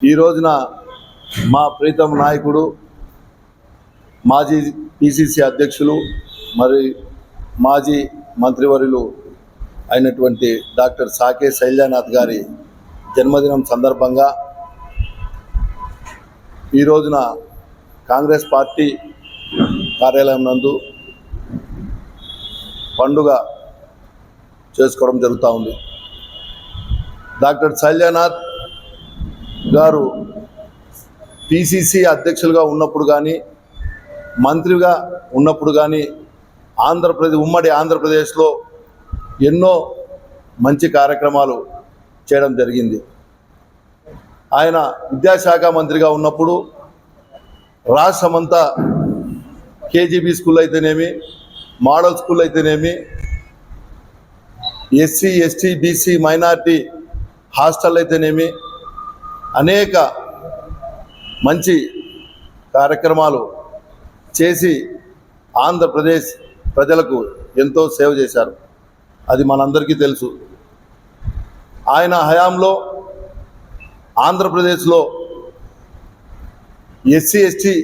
ఈ రోజున మా ప్రీతం నాయకుడు మాజీ పిసిసి అధ్యక్షులు మరి మాజీ మంత్రివర్యులు అయినటువంటి డాక్టర్ సాకే శైల్యానాథ్ గారి జన్మదినం సందర్భంగా ఈ రోజున కాంగ్రెస్ పార్టీ కార్యాలయం నందు పండుగ చేసుకోవడం జరుగుతూ ఉంది. డాక్టర్ శైల్యానాథ్ గారు పిసిసి అధ్యక్షులుగా ఉన్నప్పుడు కానీ మంత్రిగా ఉన్నప్పుడు కానీ ఆంధ్రప్రదేశ్ ఉమ్మడి ఆంధ్రప్రదేశ్లో ఎన్నో మంచి కార్యక్రమాలు చేయడం జరిగింది. ఆయన విద్యాశాఖ మంత్రిగా ఉన్నప్పుడు రాష్ట్రమంతా కేజీబీ స్కూల్ అయితేనేమి మోడల్ స్కూల్ అయితేనేమి SC ST BC minority hostel అయితేనేమి అనేక మంచి కార్యక్రమాలు చేసి ఆంధ్రప్రదేశ్ ప్రజలకు ఎంతో సేవ చేశారు. అది మనందరికీ తెలుసు. ఆయన హయాంలో ఆంధ్రప్రదేశ్లో ఎస్సీ ఎస్టీ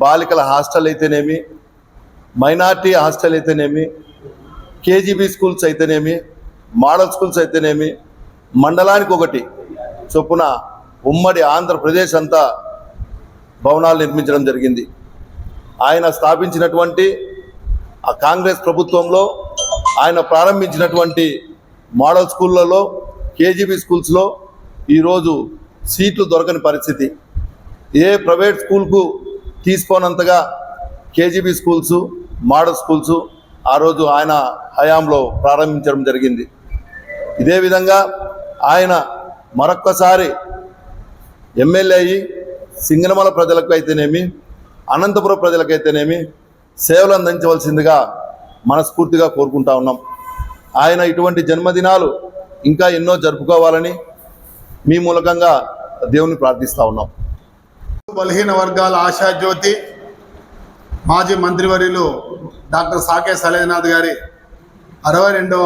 బాలికల హాస్టల్ అయితేనేమి మైనార్టీ హాస్టల్ అయితేనేమి కేజీబీ స్కూల్స్ అయితేనేమి మోడల్ స్కూల్స్ అయితేనేమి మండలానికి ఒకటి చొప్పున ఉమ్మడి ఆంధ్రప్రదేశ్ అంతా భవనాలు నిర్మించడం జరిగింది. ఆయన స్థాపించినటువంటి ఆ కాంగ్రెస్ ప్రభుత్వంలో ఆయన ప్రారంభించినటువంటి మోడల్ స్కూళ్ళలో కేజీబీ స్కూల్స్లో ఈరోజు సీట్లు దొరకని పరిస్థితి. ఏ ప్రైవేట్ స్కూల్కు తీసుకోనంతగా కేజీబీ స్కూల్స్ మోడల్ స్కూల్స్ ఆ రోజు ఆయన హయాంలో ప్రారంభించడం జరిగింది. ఇదే విధంగా ఆయన మరొక్కసారి ఎమ్మెల్యే అయ్యి సింగనమల ప్రజలకు అయితేనేమి అనంతపురం ప్రజలకైతేనేమి సేవలు అందించవలసిందిగా మనస్ఫూర్తిగా కోరుకుంటా ఉన్నాం. ఆయన ఇటువంటి జన్మదినాలు ఇంకా ఎన్నో జరుపుకోవాలని మీ మూలకంగా దేవుని ప్రార్థిస్తూ ఉన్నాం. బలహీన వర్గాల ఆశాజ్యోతి మాజీ మంత్రివర్యులు డాక్టర్ సాకే సలేనాథ్ గారి అరవై రెండవ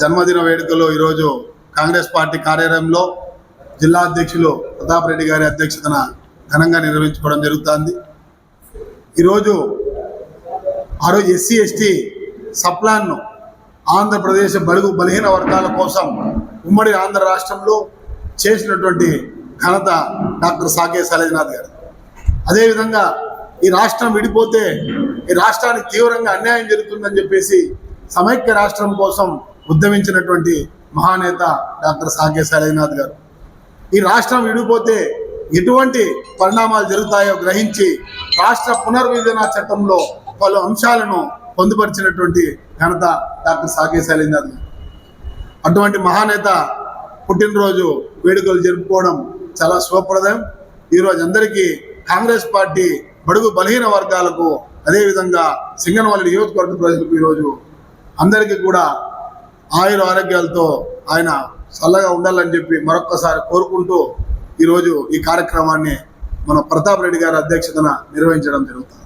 జన్మదిన వేడుకలో ఈరోజు కాంగ్రెస్ పార్టీ కార్యాలయంలో జిల్లా అధ్యక్షులు ప్రతాప్ రెడ్డి గారి అధ్యక్షతన ఘనంగా నిర్వహించుకోవడం జరుగుతుంది. ఈరోజు ఆ రోజు ఎస్సీ ఎస్టీ సప్లాన్ను ఆంధ్రప్రదేశ్ బడుగు బలహీన వర్గాల కోసం ఉమ్మడి ఆంధ్ర రాష్ట్రంలో చేసినటువంటి ఘనత డాక్టర్ సాకే సలేనాథ్ గారు. అదేవిధంగా ఈ రాష్ట్రం విడిపోతే ఈ రాష్ట్రానికి తీవ్రంగా అన్యాయం జరుగుతుందని చెప్పేసి సమైక్య రాష్ట్రం కోసం ఉద్యమించినటువంటి మహానేత డాక్టర్ సాకే సలేనాథ్ గారు. ఈ రాష్ట్రం విడిపోతే ఎటువంటి పరిణామాలు జరుగుతాయో గ్రహించి రాష్ట్ర పునర్విభజన చట్టంలో పలు అంశాలను పొందుపరిచినటువంటి ఘనత డాక్టర్ సాకే అటువంటి మహానేత పుట్టినరోజు వేడుకలు జరుపుకోవడం చాలా శుభప్రదం. ఈరోజు అందరికీ కాంగ్రెస్ పార్టీ బడుగు బలహీన వర్గాలకు అదేవిధంగా సింగనవల్లి నియోజకవర్గ ప్రజలకు ఈరోజు అందరికీ కూడా ఆయుర ఆరోగ్యాలతో ఆయన చల్లగా ఉండాలని చెప్పి మరొక్కసారి కోరుకుంటూ ఈరోజు ఈ కార్యక్రమాన్ని మన ప్రతాప్ రెడ్డి గారి అధ్యక్షతన నిర్వహించడం జరుగుతుంది.